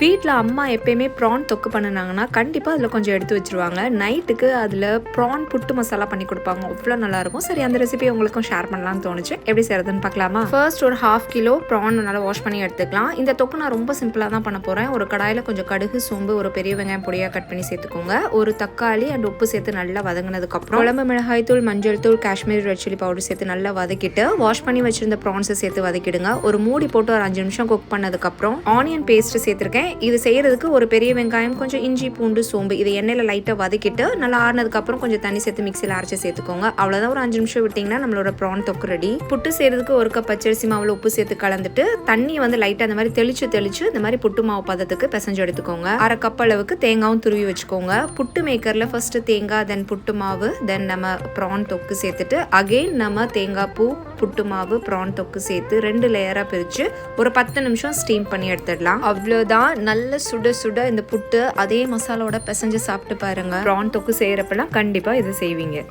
வீட்டில் அம்மா எப்பயுமே ப்ரான் தொக்கு பண்ணினாங்கன்னா கண்டிப்பாக அதில் கொஞ்சம் எடுத்து வச்சுருவாங்க. நைட்டுக்கு அதில் ப்ரான் புட்டு மசாலா பண்ணி கொடுப்பாங்க. அவ்வளோ நல்லாயிருக்கும். சரி அந்த ரெசிபி உங்களுக்கும் ஷேர் பண்ணலாம்னு தோணுச்சு. எப்படி செய்யறதுன்னு பார்க்கலாமா? ஃபர்ஸ்ட் ஒரு ஹாஃப் கிலோ ப்ரான் நல்லா வாஷ் பண்ணி எடுத்துக்கலாம். இந்த தொக்கு நான் ரொம்ப சிம்பிளாக தான் பண்ண போகிறேன் ஒரு கடாயில் கொஞ்சம் கடுகு சோம்பு ஒரு பெரிய வெங்காயம் பொடியாக கட் பண்ணி சேர்த்துக்கோங்க. ஒரு தக்காளி அண்ட் உப்பு சேர்த்து நல்லா வதங்கினதுக்கப்புறம் குழம்பு மிளகாய் தூள் மஞ்சள் தூள் காஷ்மீர் ரெட் சில்லி பவுடர் சேர்த்து நல்லா வதக்கிட்டு வாஷ் பண்ணி வச்சிருந்த ப்ரான்ஸை சேர்த்து வதக்கிடுங்க. ஒரு மூடி போட்டு ஒரு அஞ்சு நிமிஷம் குக் பண்ணதுக்கப்புறம் ஆனியன் பேஸ்ட் சேர்த்துருக்கேன். இது செய்கிறதுக்கு ஒரு பெரிய வெங்காயம் கொஞ்சம் இஞ்சி பூண்டு சோம்பு இதை எண்ணெயில் லைட்டாக வதக்கிட்டு நல்லா ஆறினதுக்கப்புறம் கொஞ்சம் தண்ணி சேர்த்து மிக்சியில் அரைச்சி சேர்த்துக்கோங்க. அவ்வளோதான் ஒரு அஞ்சு நிமிஷம் விட்டிங்கன்னா நம்மளோட ப்ரான் தொக்கு ரெடி புட்டு செய்கிறதுக்கு ஒரு கப் பச்சரிசி மாவில் உப்பு சேர்த்து கலந்துட்டு தண்ணி வந்து லைட்டாக அந்த மாதிரி தெளிச்சு தெளிச்சு இந்த மாதிரி புட்டு மாவு பதத்துக்கு பிசைஞ்சு எடுத்துக்கோங்க. அரை கப் அளவுக்கு தேங்காவும் துருவி வச்சுக்கோங்க. புட்டு மேக்கரில் ஃபஸ்ட்டு தேங்காய் தென் புட்டு மாவு தென் நம்ம ப்ரான் தொக்கு சேர்த்துட்டு அகெயின் நம்ம தேங்காய் பூ புட்டு மாவு ப்ரான் தொக்கு சேர்த்து ரெண்டு லேயராக பிரித்து ஒரு பத்து நிமிஷம் ஸ்டீம் பண்ணி எடுத்துடலாம். அவ்வளோதான் நல்ல சுட சுட இந்த புட்டு அதே மசாலாவோட பிசைஞ்சு சாப்பிட்டு பாருங்கள் ப்ரான் தொக்கு செய்கிறப்பெல்லாம் கண்டிப்பாக இதை செய்வீங்க.